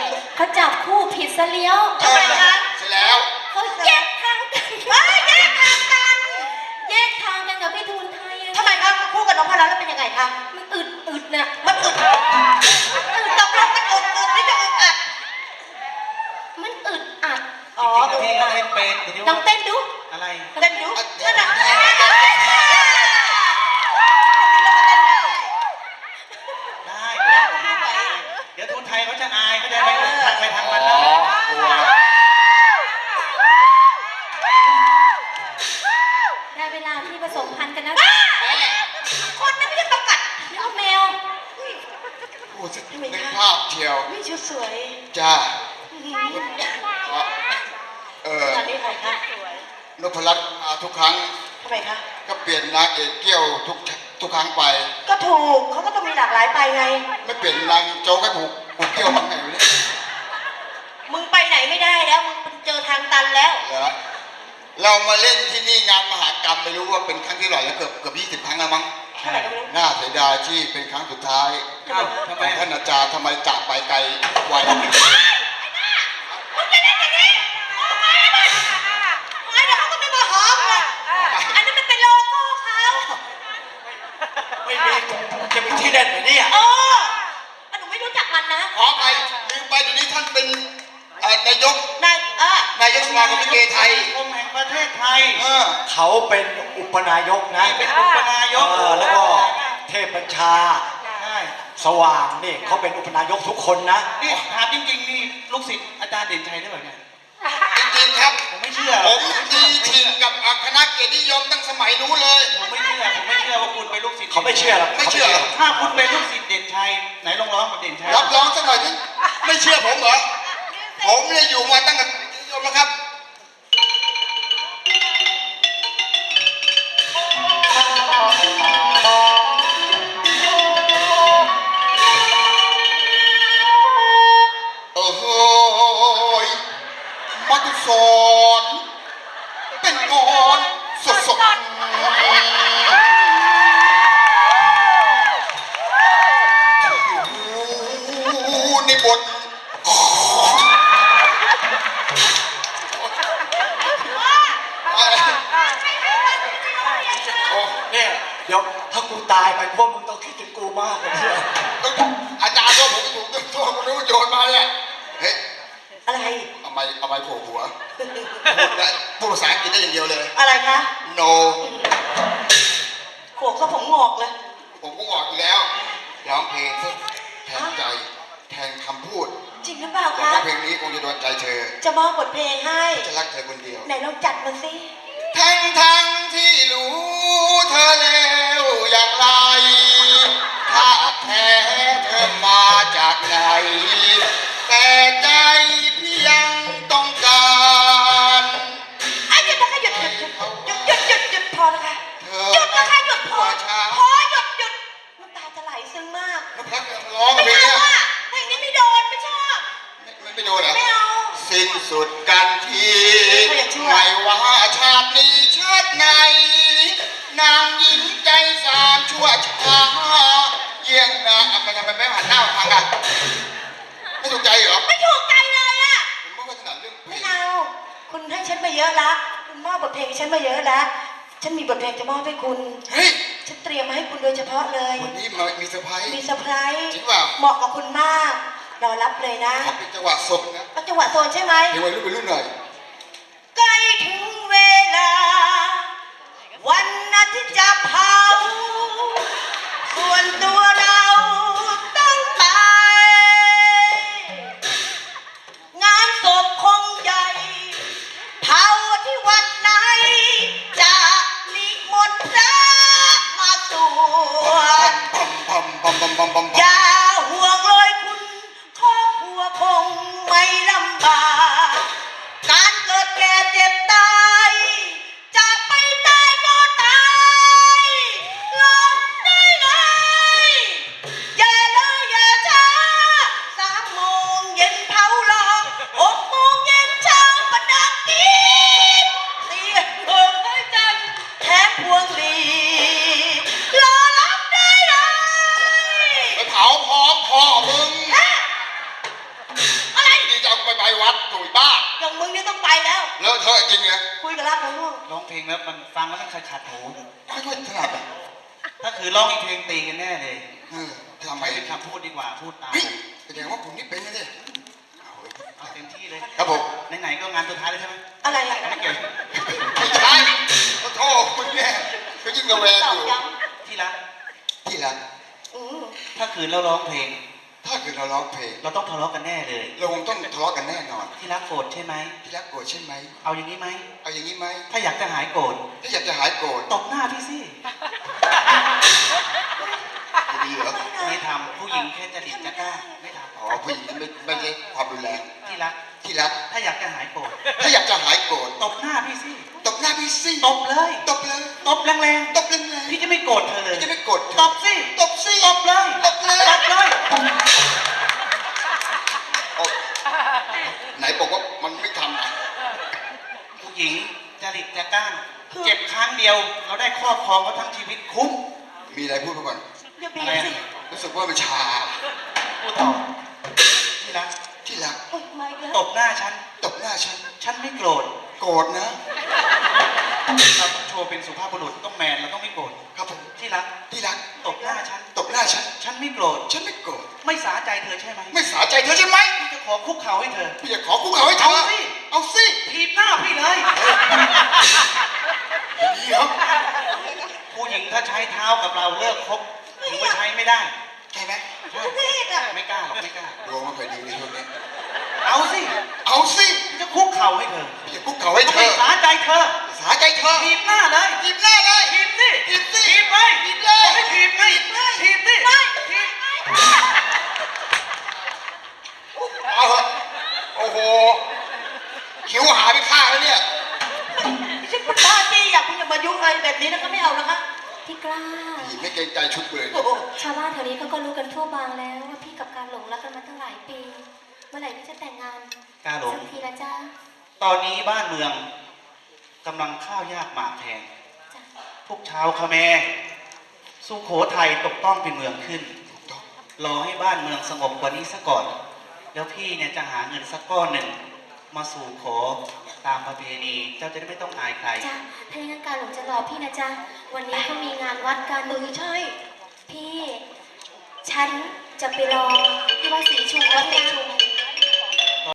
เดอย่าชไปยังเขาจับคู่ผิดซะเลี้ยวทำไมคะเสร็จแล้วเขาแยกทางกันเฮ้ยแยกทางกัน แยกทางกันกับพี่ทูลไทยอะทำไมคะคู่กับน้องพลันแล้วเป็นยังไงคะมันอึดอึดน่ะมันอึดตกลงมันอึดอึดไม่จะอึดอัดมันอึดอัดจริงๆนะพี่ก็เล่นเป็นแต่ที่ลอว่างเต้นดูอะไรเต้นดูขนาดนี้ได้ ชียวนี่ชุดสวยจ้าเออตอนนี้ใครคะนพรัตน์มาทุกครั้งทำไมคะก็เปลี่ยนนางเอกเกี้ยวทุกทุกครั้งไป ก็ถูกเขาก็ต้องมีหลากหลายไปไง ไม่เปลี่ยนนางโจ๊กให้ผูกผูกเกี้ยวบ้างไงวะเนี่ยมึงไปไหนไม่ได้แล้วมึงเจอทางตันแล้วเหรอเรามาเล่นที่นี่งานมหากรรมไม่รู้ว่าเป็นครั้งที่เท่าไหร่แล้วเกือบเกือบยี่สิบครั้งแล้วมั้ง น่าเสียดายที่เป็นครั้งสุดท้ายอ้าวทำขไมองท่านอาจารย์ทำไมจากไปไกลไวไอ้เดี๋ยวเขาก็ไม่มาหอมหรอกอันนี้มันเป็นโลโก้เขาไม่มีจะมีที่เด่นไหมเนี่ยเอออันหนูไม่รู้จักมันนะขอไปลืมไปเดี๋ยวนี้ท่านเป็นเอ่อนายกนายเออนายกสมาคมลิเกไทยกรมแห่งประเทศไทยเออเขาเป็นอุปนายกนะนี่เป็นอุปนายกเออแล้วก็ เทพบัญชาใช่สว่างนี่เขาเป็นอุปนายกทุกคนนะ นี่ถามจริงๆนี่ลูกศิษย์อาจารย์เด่นชัยได้เปล่าเนี่ย จริงๆครับ ผมไม่เชื่อ ผมดีชิงกับคณะเกียรตินิยมตั้งสมัยนู้นเลย ผมไม่เชื่อ ผมไม่เชื่อว่าคุณเป็นลูกศิษย์เขาไม่เชื่อหรอกไม่เชื่อ ถ้าคุณเป็นลูกศิษย์เด่นชัยไหนลองร้องกับเด่นชัยรับรองสักหน่อยที่ไม่เชื่อผมเหรอ ผมเนี่ยอยู่มาตั้งแต่เกียรตินิยมแล้วครับ สอนเป็นกอนสดสดอยู่ในบทโอ้เนี่ยเดี๋ยวถ้ากูตายไปพวกมึงต้องคิดถึงกูมากเลยเนี่ยอาจารย์ตัวผมถูกตัวคนรู้โยนมาเนี่ยเฮ้ยอะไรเอา ไม้เอาไม้โผล่หัวพูดได้พูดภาษาอังกฤษได้อย่างเดียวเลย อะไรคะ no โขกซะผมงอกเลย ผมก็บอกอีกแล้วร้องเพลงสิแทนใจ แทนคำพูดจริงหรือเปล่าหวังคะ ว่าเพลงนี้คงจะโดนใจเธอจะมอบบทเพลงให้ จะรักเธอคนเดียว ไหนลองจัดมาสิ ทั้งทั้งที่รู้เธอแล้ว ร้องไม่เพลงเอาเนี้ยอะเพลงนี้ไม่โดนไม่ชอบ ไม่ไม่โดนเหรอไม่เอาสิ้นสุดกันทีเขาอยากช่วยไม่ว่าชาตินี้ชาติไหน นางหญิงใจสามชั่วช้าเยี่ยงนะอะมันทำไมไม่หันหน้ามาทางกันไม่ถูกใจเหรอไม่ถูกใจเลยอะผมไม่ค่อยถนัดเรื่องเพลไม่งเอาคุณให้ฉันมาเยอะละคุณมอบบทเพลงให้ฉันมาเยอะละฉันมีบทเพลงจะมอบให้คุณเฮ้ย ฉันเตรียมมาให้คุณโดยเฉพาะเลย วันนี้มามีเซอร์ไพรส์มีเซอร์ไพรส์จริงเปล่าเหมาะกับคุณมาก รอรับเลยนะขอเป็นจังหวะสดนะเอาจังหวะโซนใช่ไหมเพลงวัยรุ่นวัยรุ่นหน่อยใกล้ถึง ต้องไปแล้วเลอะเทอะจริงเลยคุยกับรักของลูกร้องเพลงแล้วมันฟังแล้วมันขัดขัดหูไม่ค่อยถนัดอะถ้าคือร้องอีกเพลงตีกันแน่เลยเออทำไมไม่เป็นคำพูดดีกว่าพูดตามเฮ้ยแสดงว่าคุณนี่เป็นนะเนี่ยเอาเว้ยเอาเต็มที่เลย ครับผมไหนๆก็งานสุดท้ายแล้วใช่ไหมอะไรอะไม่เกี่ยวไม่ใช่ขอโทษคุณเนี่ยก็ยิ่งระแวงตออบยู่ย้ที่รักที่รักำอืมถ้าคืนเราร้องเพลง ถ้าเกิดเราร้องเพลงเราต้องทะเลาะกันแน่เลย เราคงต้องทะเลาะกันแน่นอน ที่รักโกรธใช่ไหมที่รักโกรธใช่ไหม เอาอย่างนี้ไหม เอาอย่างนี้ไหม ถ้าอยากจะหายโกรธ ถ้าอยากจะหายโกรธ ตบหน้าพี่สิจะดีเหรอ ไม่ทำผู้หญิงแค่จะดิบจะกล้า ไม่ทอ๋อผู้หญิงไม่ไม่ใช่ความรุนแรงำที่รัก ที่รัก ถ้าอยากจะหายโกรธ ถ้าอยากจะหายโกรธ ตบหน้าพี่สิ ตบหน้าพี่สิ ตบเลย ตบเลย ตบแรงตบแรงๆ พี่จะไม่โกรธเธอเลยๆจะไม่โกรธเธอตบสิ ตบสิ ตบเลย ตบเลย ตบเลย โอ้ไหนบอกว่ามันไม่ทำอะ ผู้หญิงจริตจะก้าน เจ็บครั้งเดียว เราได้ครอบครองเขาทั้งชีวิตคุ้มมีอะไรพูดไปก่อน เดี๋ยวบีอะไรบอะสิรู้สึกว่ามันชา พูดต่อที่รักที่รัก โอ๊ยมาอีกแล้วตบหน้าฉัน ตบหน้าฉัน ฉันไม่โกรธ โกรธนะ เราต้องโชว์เป็นสุภาพบุรุษต้องแมนเราต้องไม่โกรธ ครับผมที่รัก ที่รัก ตบหน้าฉัน ตบหน้าฉัน ฉันไม่โกรธ ฉันไม่โกรธ ไม่สาใจเธอใช่ไหมไม่สาใจเธอใช่ไหมพี่จะขอคุกเข่าให้เธอ พี่จะขอคุกเข่าให้เธอ เอาสิ เอาสิ ถีบหน้าพี่เลยดีเหรอ ผู้หญิงถ้าใช้เท้ากับเราเลิกคบถึงว่าใช้ไม่ได้ ใช่ไหมใช่เด็กอะไม่กล้าหรอกไม่กล้า ดวงมันเคยดีในช่วงนี้ เอาสิเอาสิพี่จะคุกเข่าให้เธอพี่จะคุกเข่าให้เธไม่อสาใจเธอสาใจเธอถีบหน้าเลยจีบหน้าเลยถีบสิถีบสิถีบไปถีบเลยบอกให้ถีบไงถีบสิถีบเอาเถอะโอ้โหคิ้วหาจี้อยากคุณจะมายุ่งอะไรแบบนี้นะก็ไม่เอานะคะพี่กล้าพี่ไม่เกรงใจชุดกูเลยโอ้โหชาวบ้านแถวนี้เขาก็รู้กันทั่วบางแล้วว่าพี่กับการหลงรักกันมาตั้งหลายปี เมื่อไหร่พี่จะแต่งงานกล้าหลงสักทีละจ้าตอนนี้บ้านเมืองกำลังข้าวยากหมากแพงจ้ะพวกชาวคแมร์สุโขทัยตกต้องเป็นเมืองขึ้น รอให้บ้านเมืองสงบกว่านี้ซะก่อน แล้วพี่เนี่ยจะหาเงินสักก้อนหนึ่ง มาสู่ขอ ตามประเพณีเจ้าจะได้ไม่ต้องอายใคร จ้าถ้าอย่างนั้นการหลงจะรอพี่นะจ้าวันนี้เขามีงานวัดกันเออใช่พี่ ฉันจะไปรอที่วัดศรีชุมวัดศรีชุม